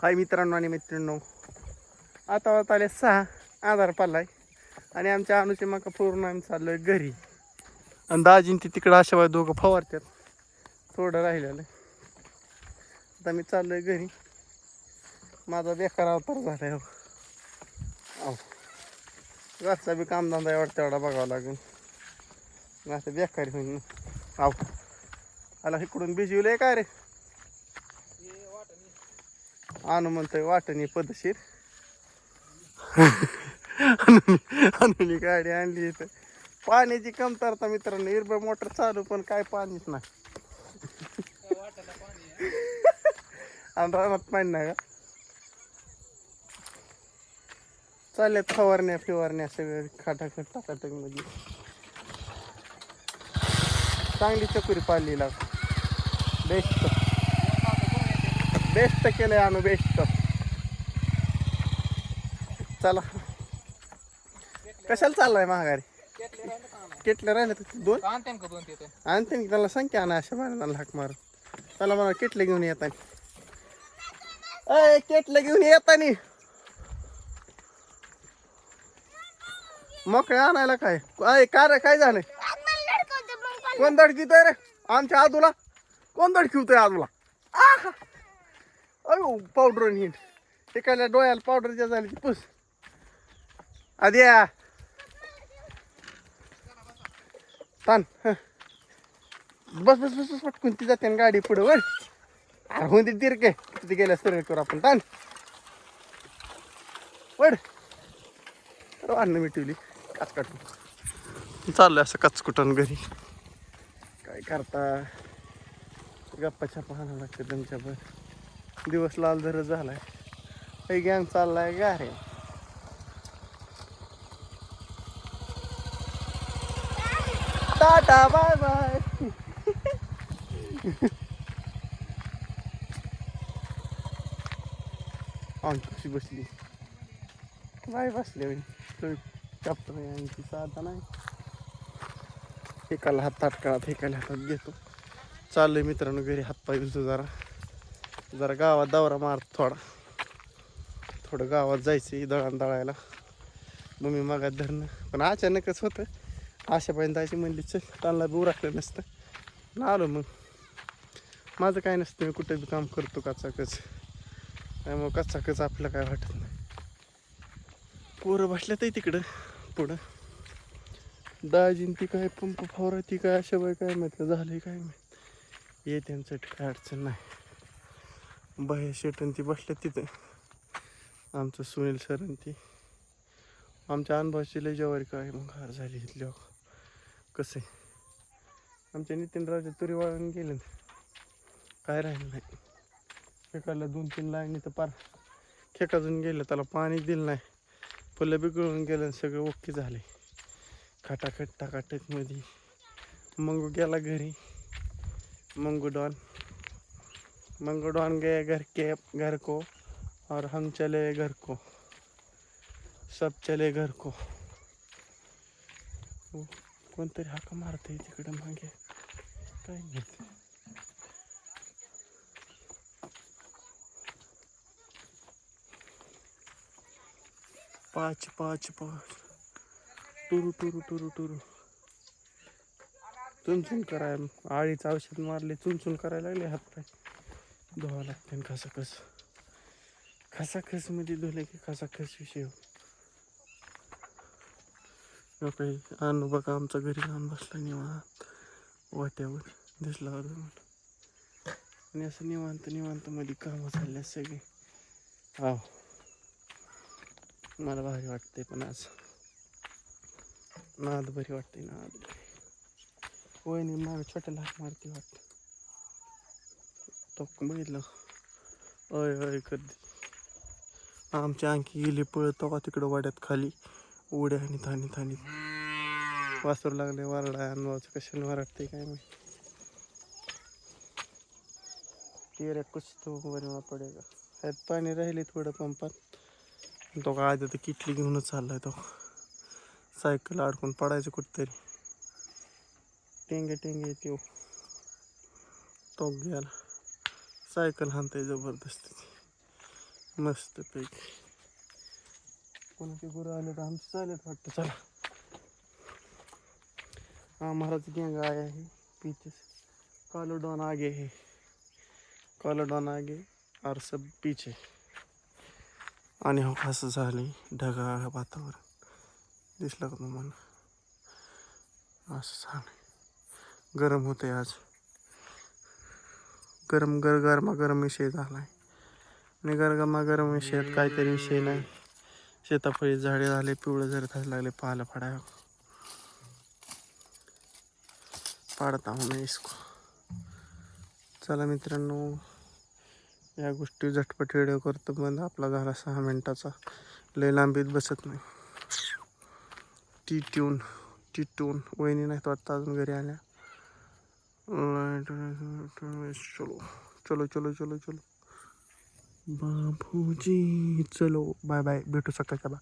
काय मित्रांनो आणि मैत्रिणींनो. आता आता आले सहा आधार पालाय आणि आमच्या अनुचे मका पूर्ण आम्ही चाललोय घरी. आणि दाजीन ती तिकडं अशा दोघं फवारतात थोडं राहिलेलं. आता मी चाललोय घरी. माझा बेकार अवतार झालाय आहे अहो. घरचा बी कामधंदा एवढा तेवढा बघावा लागेल. असं बेकारी होईल आव. आला इकडून बिजवलं आहे का रे? आणू म्हणतोय वाटणी पदशीर आणून गाडी आणली इथं. पाण्याची कमतरता मित्रांनो इरबळ मोटर चालू पण काय पाणीच नाही. आणि रानात पाणी नाही का? चालल्यात फवारण्या फिवारण्या सगळं खाटाखट टाकाटकमध्ये. चांगली चकुरी पाळली लाग बेस्ट बेस्ट केलंय आणू बेस्ट चला. कशाला चाललाय महागारी किटले राहिले तर दोन? आणते का आणते त्याला सांग की आणा अशा बाळाला हाक मार त्याला मला किटले घेऊन येतानी अय किटले घेऊन येतानी मोकळे आणायला काय? अय काय रे काय झालंय? कोण धडकीतोय रे? आमच्या आदूला कोण धडकीवतोय आहा! अयो पावडर नीट एखाद्या डोळ्याला पावडर ज्या झाली ती पुस. आद्या तान. बस बस बस बस पटकून ती जाते गाडी पुढे वर. अरे होऊन दे तिरके तिथे गेल्या सरळ करू आपण. तान वड तर अन्न मिटवली. काच काटून चाललंय असं कचकुटन घरी? काय करता? गप्पाच्या पाहणं लागते त्यांच्यावर. दिवस लाल जर झालाय. काही गॅंग चाललाय गा रे टाटा बाय बाय कशी बसली? बाय बसले कापतो यांची साधा नाही. एकाला हात ताटकाळात एकाला हातात घेतो. चाललंय मित्रांनो घरी हातपाय धुतो जरा. जरा गावात दौरा मार थोडा. थोडं गावात जायचं दळण दळायला. मम्मी मागात धरणं. पण अचानकच होतं. आशापर्यंत जायची म्हणली चल त्यांना बी उरकलं नसतं. पण आलो मग. माझं काय नसतं मी कुठे बी काम करतो कचाकच. त्यामुळं कचाकच आपलं काय वाटत नाही. पोरं बसल्या तर तिकडं पुढं. दाजीन ती काय पंप फवारा ती काय अशा बाय काय माहिती झालंय काय माहीत. ये त्यांचं काय अडचण नाही. बाहेर शेटन ती बसल्या तिथं. आमचं सुनील सर आणि ती. आमच्या अनुभवाची लय जवारी काय मग हार झाली इथल्या कसे कसं आहे? आमच्या नितीन राजा तुरी वाळून गेले काय राहिलं नाही. खेकाला दोन तीन लाईन तर पार खेकाजून गेलं त्याला पाणी दिलं नाही. फुलं बिघडून गेलं आणि सगळं ओके झाले. खटाखट टाकाटकमध्ये. मंगू गेला घरी. मंगू डॉन. मंगडवान गए घर के घर को और हम चले घर को। सब चले घर को। हो, कोणतरी हाका मारते तिकडं मागे. काय माहिती. पाच पाच पाच. टुरू टुरू टुरू टुरू. चुनचुन कराय आळीचं औषध मारले चुनचुन करायला लागले हातपाय. धुवा लागते खसाखस खसाखस. मध्ये धुले की खसाखस विषय काही आणू बघा आमचा घरी जाऊन बसला निवांत. वाट्यावर दिसला होता आणि असं निवांत निवांत मध्ये कामं चालले सगळे. हा मला भारी वाटते पण आज. नाद बरी वाटते नाद. वय नाही माझ्या छोट्याला हात मारते वाटते. तो बघितलं. अय अय कधी? आमच्या आणखी गेली पळत का तिकडं वाड्यात खाली. उड्या आणि थानी थानी वासरू लागले वारडा अनुभवाचं कशाने वारडते काय माहिती? तेरे कुछ तो बनवा पडेगा. ह्यात पाणी राहिले थोडं पंपात. तो काय आता किटली घेऊनच चाललाय तो. सायकल अडकून पडायचं कुठतरी. टेंगे टेंगे येते तो गेला सायकल हाणताय ज़बरदस्त मस्त पैकी। कोणाचे गुरु आले तर आमचे चालेल वाटतं चला। हमाराच गँग आया है पीछे से। कालो डॉन आगे है। कालो डॉन आगे और सब पीछे। आणि हो असं झाले ढगाळ वातावरण। दिसलं का तुम्हाला असं झालं गरम होते आज। गरम गर गरमागरम विषय आहे आणि गरगमा गरम विषयात काहीतरी विषय नाही. शेताफळी झाडे झाले पिवळे जरी थायला लागले पाहायला फाडाय पाडता हूं मैं इसको. चला मित्रांनो या गोष्टी झटपट व्हिडिओ करतो बंद आपला झाला सहा मिनटाचा. लय लांबीत बसत नाही. टी ट्यून टी ट्यून वहिनी नाहीत वाटतं अजून घरी आल्या. चलो चलो चलो चलो चलो। बाबूजी चलो बाय बाय भेटू सकाळच्या बा